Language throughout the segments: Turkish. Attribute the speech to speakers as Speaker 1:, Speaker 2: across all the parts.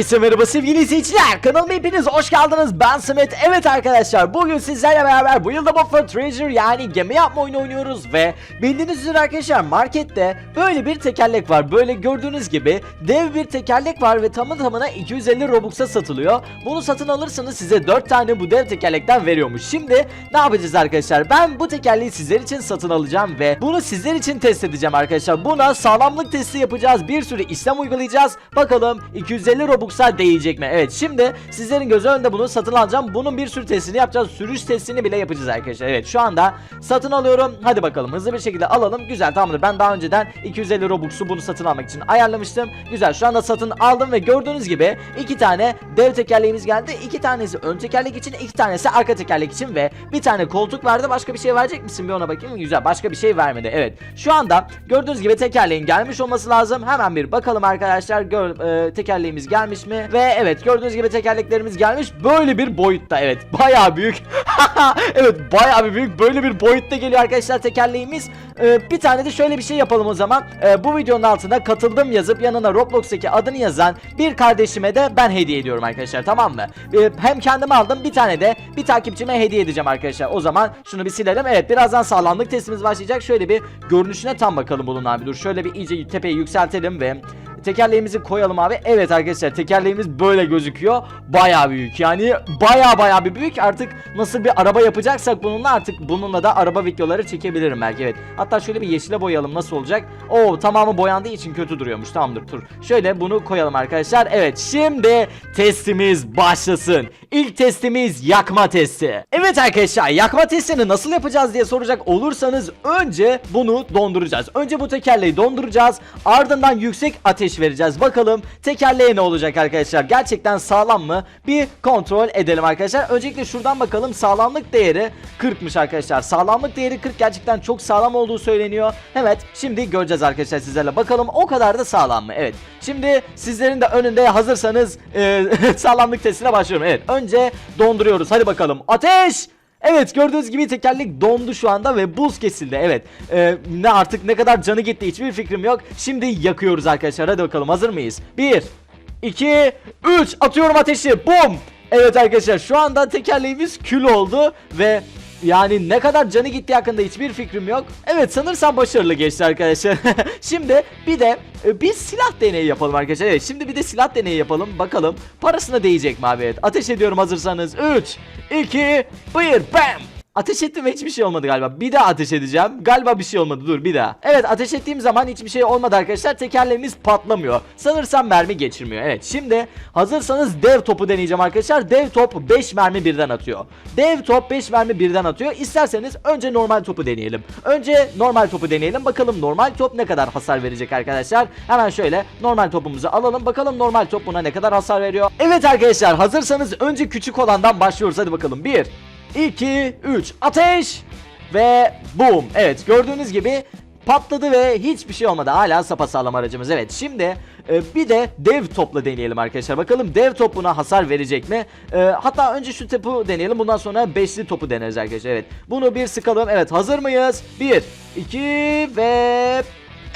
Speaker 1: Herkese merhaba sevgili izleyiciler. Kanalıma hepiniz hoş geldiniz. Ben Samet. Evet arkadaşlar bugün sizlerle beraber bu yılda Buffer Treasure yani gemi yapma oyunu oynuyoruz ve bildiğiniz üzere arkadaşlar markette böyle bir tekerlek var. Böyle gördüğünüz gibi dev bir tekerlek var ve tamı tamına 250 Robux'a satılıyor. Bunu satın alırsanız size 4 tane bu dev tekerlekten veriyormuş. Şimdi ne yapacağız arkadaşlar? Ben bu tekerleği sizler için satın alacağım ve bunu sizler için test edeceğim arkadaşlar. Buna sağlamlık testi yapacağız. Bir sürü işlem uygulayacağız. Bakalım 250 Robux'a değecek mi? Evet şimdi sizlerin gözü önünde bunu satın alacağım. Bunun bir sürü testini yapacağız. Sürüş testini bile yapacağız arkadaşlar. Evet şu anda satın alıyorum. Hadi bakalım hızlı bir şekilde alalım. Güzel tamamdır. Ben daha önceden 250 Robux'u bunu satın almak için ayarlamıştım. Güzel şu anda satın aldım ve gördüğünüz gibi iki tane dev tekerleğimiz geldi. İki tanesi ön tekerlek için, iki tanesi arka tekerlek için ve bir tane koltuk verdi. Başka bir şey verecek misin? Bir ona bakayım. Güzel. Başka bir şey vermedi. Evet. Şu anda gördüğünüz gibi tekerleğin gelmiş olması lazım. Hemen bir bakalım arkadaşlar. Gör, e, tekerleğimiz gelmiş mi? Ve evet gördüğünüz gibi tekerleklerimiz gelmiş. Böyle bir boyutta. Evet. Bayağı büyük. evet bayağı bir büyük. Böyle bir boyutta geliyor arkadaşlar tekerleğimiz. E, bir tane de şöyle bir şey yapalım o zaman. E, bu videonun altına katıldım yazıp yanına Roblox'taki adını yazan bir kardeşime de ben hediye ediyorum arkadaşlar. Tamam mı? E, hem kendim aldım bir tane de bir takipçime hediye edeceğim arkadaşlar. O zaman şunu bir silelim. Evet birazdan sağlamlık testimiz başlayacak. Şöyle bir görünüşüne tam bakalım bunun abi. Dur şöyle bir iyice tepeyi yükseltelim ve tekerleğimizi koyalım abi. Evet arkadaşlar tekerleğimiz böyle gözüküyor. Baya büyük yani baya baya bir büyük. Artık nasıl bir araba yapacaksak bununla artık bununla da araba videoları çekebilirim belki evet. Hatta şöyle bir yeşile boyayalım nasıl olacak? Oo tamamı boyandığı için kötü duruyormuş. Tamamdır dur. Şöyle bunu koyalım arkadaşlar. Evet şimdi testimiz başlasın. İlk testimiz yakma testi. Evet arkadaşlar yakma testini nasıl yapacağız diye soracak olursanız önce bunu donduracağız. Önce bu tekerleği donduracağız. Ardından yüksek ateş vereceğiz. Bakalım tekerleğe ne olacak arkadaşlar? Gerçekten sağlam mı? Bir kontrol edelim arkadaşlar. Öncelikle şuradan bakalım. Sağlamlık değeri 40'mış arkadaşlar. Sağlamlık değeri 40 gerçekten çok sağlam olduğu söyleniyor. Evet şimdi göreceğiz arkadaşlar sizlerle. Bakalım o kadar da sağlam mı? Evet. Şimdi sizlerin de önünde hazırsanız e, sağlamlık testine başlıyorum. Evet önce donduruyoruz. Hadi bakalım. Ateş! Evet gördüğünüz gibi tekerlek dondu şu anda ve buz kesildi. Evet Ee, ne artık ne kadar canı gitti hiçbir fikrim yok. Şimdi yakıyoruz arkadaşlar hadi bakalım hazır mıyız? 1 2 3 atıyorum ateşi. Bum! Evet arkadaşlar şu anda tekerleğimiz kül oldu ve yani ne kadar canı gitti hakkında hiçbir fikrim yok. Evet sanırsam başarılı geçti arkadaşlar. şimdi bir de e, bir silah deneyi yapalım arkadaşlar. Evet şimdi bir de silah deneyi yapalım. Bakalım parasına değecek mi abi? Evet. Ateş ediyorum hazırsanız. 3, 2, 1, bam! Ateş ettim ve hiçbir şey olmadı galiba. Bir daha ateş edeceğim. Galiba bir şey olmadı. Dur bir daha. Evet ateş ettiğim zaman hiçbir şey olmadı arkadaşlar. Tekerleğimiz patlamıyor. Sanırsam mermi geçirmiyor. Evet şimdi hazırsanız dev topu deneyeceğim arkadaşlar. Dev top 5 mermi birden atıyor. Dev top 5 mermi birden atıyor. İsterseniz önce normal topu deneyelim. Önce normal topu deneyelim. Bakalım normal top ne kadar hasar verecek arkadaşlar. Hemen şöyle normal topumuzu alalım. Bakalım normal top buna ne kadar hasar veriyor. Evet arkadaşlar hazırsanız önce küçük olandan başlıyoruz. Hadi bakalım. 1 2, 3 ateş ve boom. Evet gördüğünüz gibi patladı ve hiçbir şey olmadı. Hala sapasağlam aracımız. Evet şimdi e, bir de dev topla deneyelim arkadaşlar. Bakalım dev top buna hasar verecek mi? E, hatta önce şu topu deneyelim. Bundan sonra beşli topu deneriz arkadaşlar. Evet bunu bir sıkalım. Evet hazır mıyız? 1, 2 ve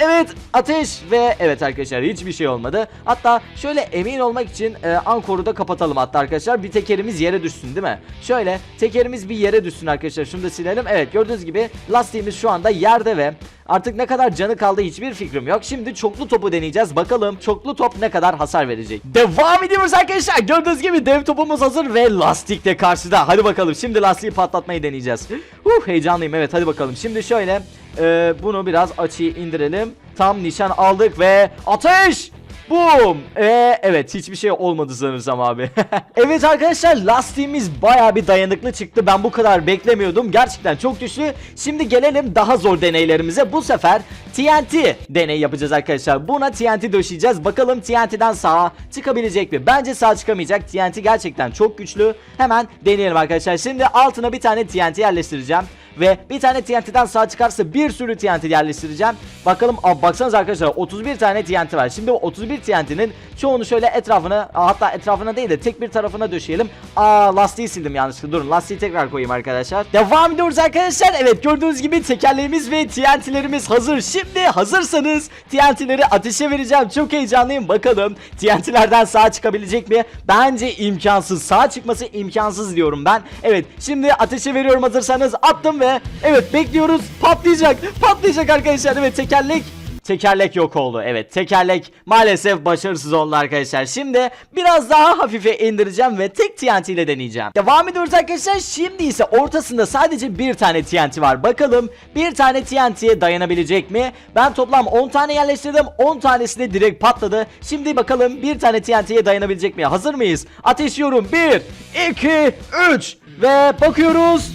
Speaker 1: Evet ateş ve evet arkadaşlar hiçbir şey olmadı. Hatta şöyle emin olmak için e, ankoru da kapatalım hatta arkadaşlar. Bir tekerimiz yere düşsün değil mi? Şöyle tekerimiz bir yere düşsün arkadaşlar. Şunu da silelim. Evet gördüğünüz gibi lastiğimiz şu anda yerde ve artık ne kadar canı kaldı hiçbir fikrim yok. Şimdi çoklu topu deneyeceğiz. Bakalım çoklu top ne kadar hasar verecek. Devam ediyoruz arkadaşlar. Gördüğünüz gibi dev topumuz hazır ve lastik de karşıda. Hadi bakalım şimdi lastiği patlatmayı deneyeceğiz. Uh heyecanlıyım evet hadi bakalım. Şimdi şöyle ee, bunu biraz açıyı indirelim. Tam nişan aldık ve ateş! Boom! Ee, evet hiçbir şey olmadı sanırsam abi. evet arkadaşlar lastiğimiz baya bir dayanıklı çıktı. Ben bu kadar beklemiyordum. Gerçekten çok güçlü. Şimdi gelelim daha zor deneylerimize. Bu sefer TNT deney yapacağız arkadaşlar. Buna TNT döşeyeceğiz. Bakalım TNT'den sağa çıkabilecek mi? Bence sağ çıkamayacak. TNT gerçekten çok güçlü. Hemen deneyelim arkadaşlar. Şimdi altına bir tane TNT yerleştireceğim ve bir tane TNT'den sağ çıkarsa bir sürü TNT yerleştireceğim. Bakalım abi baksanız arkadaşlar 31 tane TNT var. Şimdi o 31 TNT'nin çoğunu şöyle etrafına hatta etrafına değil de tek bir tarafına döşeyelim. Aa lastiği sildim yanlışlıkla. Durun lastiği tekrar koyayım arkadaşlar. Devam ediyoruz arkadaşlar. Evet gördüğünüz gibi tekerleğimiz ve TNT'lerimiz hazır. Şimdi hazırsanız TNT'leri ateşe vereceğim. Çok heyecanlıyım. Bakalım TNT'lerden sağ çıkabilecek mi? Bence imkansız. Sağ çıkması imkansız diyorum ben. Evet şimdi ateşe veriyorum hazırsanız. Attım ve evet bekliyoruz. Patlayacak. Patlayacak arkadaşlar. Evet tekerlek Tekerlek yok oldu. Evet tekerlek maalesef başarısız oldu arkadaşlar. Şimdi biraz daha hafife indireceğim ve tek TNT ile deneyeceğim. Devam ediyoruz arkadaşlar. Şimdi ise ortasında sadece bir tane TNT var. Bakalım bir tane TNT'ye dayanabilecek mi? Ben toplam 10 tane yerleştirdim. 10 tanesi de direkt patladı. Şimdi bakalım bir tane TNT'ye dayanabilecek mi? Hazır mıyız? Ateşliyorum. 1, 2, 3 ve bakıyoruz.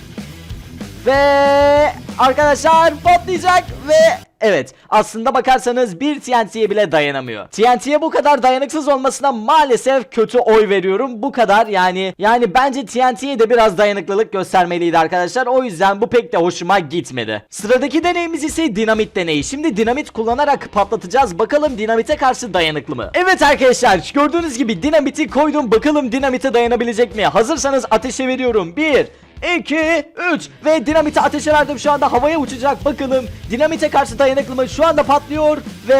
Speaker 1: Ve arkadaşlar patlayacak ve evet aslında bakarsanız bir TNT'ye bile dayanamıyor. TNT'ye bu kadar dayanıksız olmasına maalesef kötü oy veriyorum. Bu kadar yani yani bence TNT'ye de biraz dayanıklılık göstermeliydi arkadaşlar. O yüzden bu pek de hoşuma gitmedi. Sıradaki deneyimiz ise dinamit deneyi. Şimdi dinamit kullanarak patlatacağız. Bakalım dinamite karşı dayanıklı mı? Evet arkadaşlar gördüğünüz gibi dinamiti koydum. Bakalım dinamite dayanabilecek mi? Hazırsanız ateşe veriyorum. 1 2, 3 ve dinamiti ateşe verdim şu anda. Havaya uçacak. Bakalım dinamite karşı dayanıklı mı şu anda patlıyor. Ve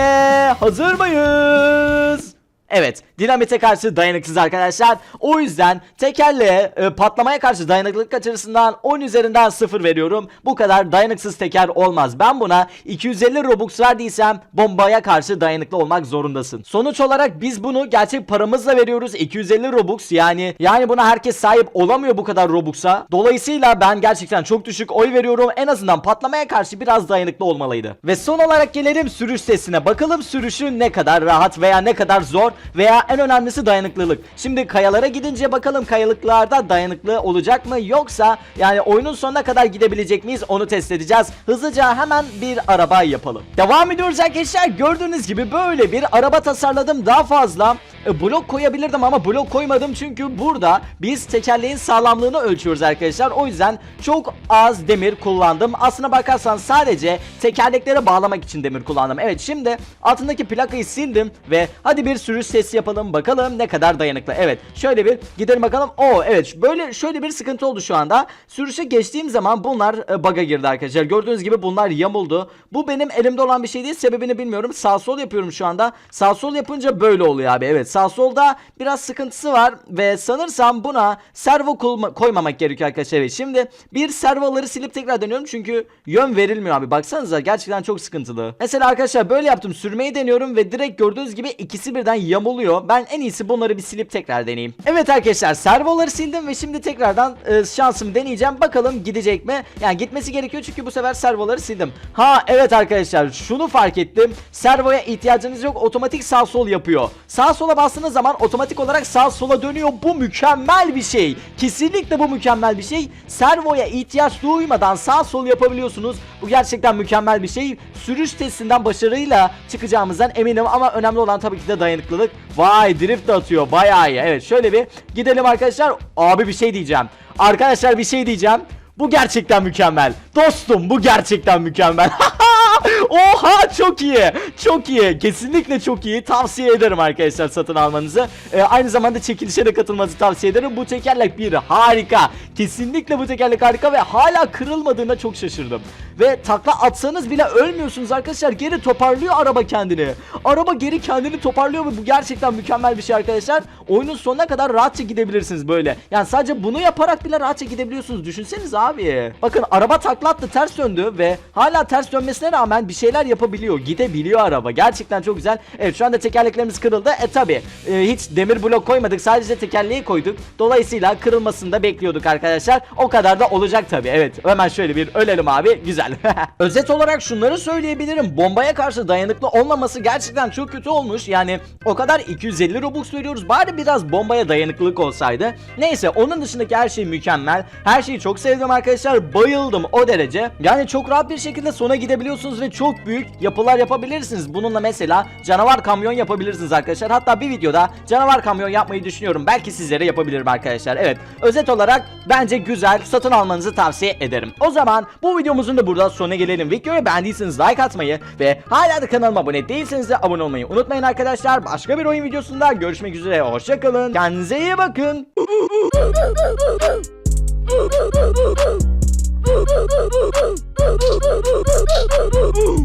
Speaker 1: hazır mıyız? Evet dinamite karşı dayanıksız arkadaşlar. O yüzden tekerleğe e, patlamaya karşı dayanıklılık açısından 10 üzerinden 0 veriyorum. Bu kadar dayanıksız teker olmaz. Ben buna 250 robux verdiysem bombaya karşı dayanıklı olmak zorundasın. Sonuç olarak biz bunu gerçek paramızla veriyoruz. 250 robux yani yani buna herkes sahip olamıyor bu kadar robux'a. Dolayısıyla ben gerçekten çok düşük oy veriyorum. En azından patlamaya karşı biraz dayanıklı olmalıydı. Ve son olarak gelelim sürüş testine. Bakalım sürüşü ne kadar rahat veya ne kadar zor veya en önemlisi dayanıklılık. Şimdi kayalara gidince bakalım kayalıklarda dayanıklı olacak mı yoksa yani oyunun sonuna kadar gidebilecek miyiz onu test edeceğiz. Hızlıca hemen bir araba yapalım. Devam ediyoruz arkadaşlar. Gördüğünüz gibi böyle bir araba tasarladım. Daha fazla e, blok koyabilirdim ama blok koymadım çünkü burada biz tekerleğin sağlamlığını ölçüyoruz arkadaşlar. O yüzden çok az demir kullandım. Aslına bakarsan sadece tekerleklere bağlamak için demir kullandım. Evet şimdi altındaki plakayı sildim ve hadi bir sürüş testi yapalım bakalım ne kadar dayanıklı. Evet şöyle bir gidelim bakalım. Oo evet böyle şöyle bir sıkıntı oldu şu anda. Sürüşe geçtiğim zaman bunlar e, bug'a girdi arkadaşlar. Gördüğünüz gibi bunlar yamuldu. Bu benim elimde olan bir şey değil. Sebebini bilmiyorum. Sağ sol yapıyorum şu anda. Sağ sol yapınca böyle oluyor abi. Evet sağ solda biraz sıkıntısı var ve sanırsam buna servo koymamak gerekiyor arkadaşlar. Evet, şimdi bir servoları silip tekrar deniyorum çünkü yön verilmiyor abi. Baksanıza gerçekten çok sıkıntılı. Mesela arkadaşlar böyle yaptım. Sürmeyi deniyorum ve direkt gördüğünüz gibi ikisi birden yamuluyor. Ben en iyisi bunları bir silip tekrar deneyeyim. Evet arkadaşlar servoları sildim ve şimdi tekrardan e, şansımı deneyeceğim. Bakalım gidecek mi? Yani gitmesi gerekiyor çünkü bu sefer servoları sildim. Ha evet arkadaşlar şunu fark ettim. Servoya ihtiyacınız yok. Otomatik sağ sol yapıyor. Sağ sola bastığınız zaman otomatik olarak sağ sola dönüyor. Bu mükemmel bir şey. Kesinlikle bu mükemmel bir şey. Servoya ihtiyaç duymadan sağ sol yapabiliyorsunuz. Bu gerçekten mükemmel bir şey. Sürüş testinden başarıyla çıkacağımızdan eminim ama önemli olan tabii ki de dayanıklılık. Vay drift de atıyor bayağı iyi. Evet şöyle bir gidelim arkadaşlar. Abi bir şey diyeceğim. Arkadaşlar bir şey diyeceğim. Bu gerçekten mükemmel. Dostum bu gerçekten mükemmel. Oha çok iyi. Çok iyi. Kesinlikle çok iyi. Tavsiye ederim arkadaşlar satın almanızı. Ee, aynı zamanda çekilişe de katılmanızı tavsiye ederim. Bu tekerlek bir harika. Kesinlikle bu tekerlek harika ve hala kırılmadığına çok şaşırdım. Ve takla atsanız bile ölmüyorsunuz arkadaşlar. Geri toparlıyor araba kendini. Araba geri kendini toparlıyor ve bu gerçekten mükemmel bir şey arkadaşlar. Oyunun sonuna kadar rahatça gidebilirsiniz böyle. Yani sadece bunu yaparak bile rahatça gidebiliyorsunuz. Düşünseniz abi. Bakın araba takla attı ters döndü ve hala ters dönmesine rağmen bir şeyler yapabiliyor. Gidebiliyor araba. Gerçekten çok güzel. Evet şu anda tekerleklerimiz kırıldı. E tabi hiç demir blok koymadık. Sadece tekerleği koyduk. Dolayısıyla kırılmasını da bekliyorduk arkadaşlar. O kadar da olacak tabi. Evet hemen şöyle bir ölelim abi. Güzel. Özet olarak şunları söyleyebilirim. Bombaya karşı dayanıklı olmaması gerçekten çok kötü olmuş. Yani o kadar 250 Robux veriyoruz. Bari biraz bombaya dayanıklılık olsaydı. Neyse onun dışındaki her şey mükemmel. Her şeyi çok sevdim arkadaşlar. Bayıldım o derece. Yani çok rahat bir şekilde sona gidebiliyorsunuz ve çok büyük yapılar yapabilirsiniz. Bununla mesela canavar kamyon yapabilirsiniz arkadaşlar. Hatta bir videoda canavar kamyon yapmayı düşünüyorum. Belki sizlere yapabilirim arkadaşlar. Evet özet olarak bence güzel satın almanızı tavsiye ederim. O zaman bu videomuzun da burada sonuna gelelim. Videoyu beğendiyseniz like atmayı ve hala da kanalıma abone değilseniz de abone olmayı unutmayın arkadaşlar. Başka bir oyun videosunda görüşmek üzere. Hoşçakalın. Kendinize iyi bakın.
Speaker 2: Ooh.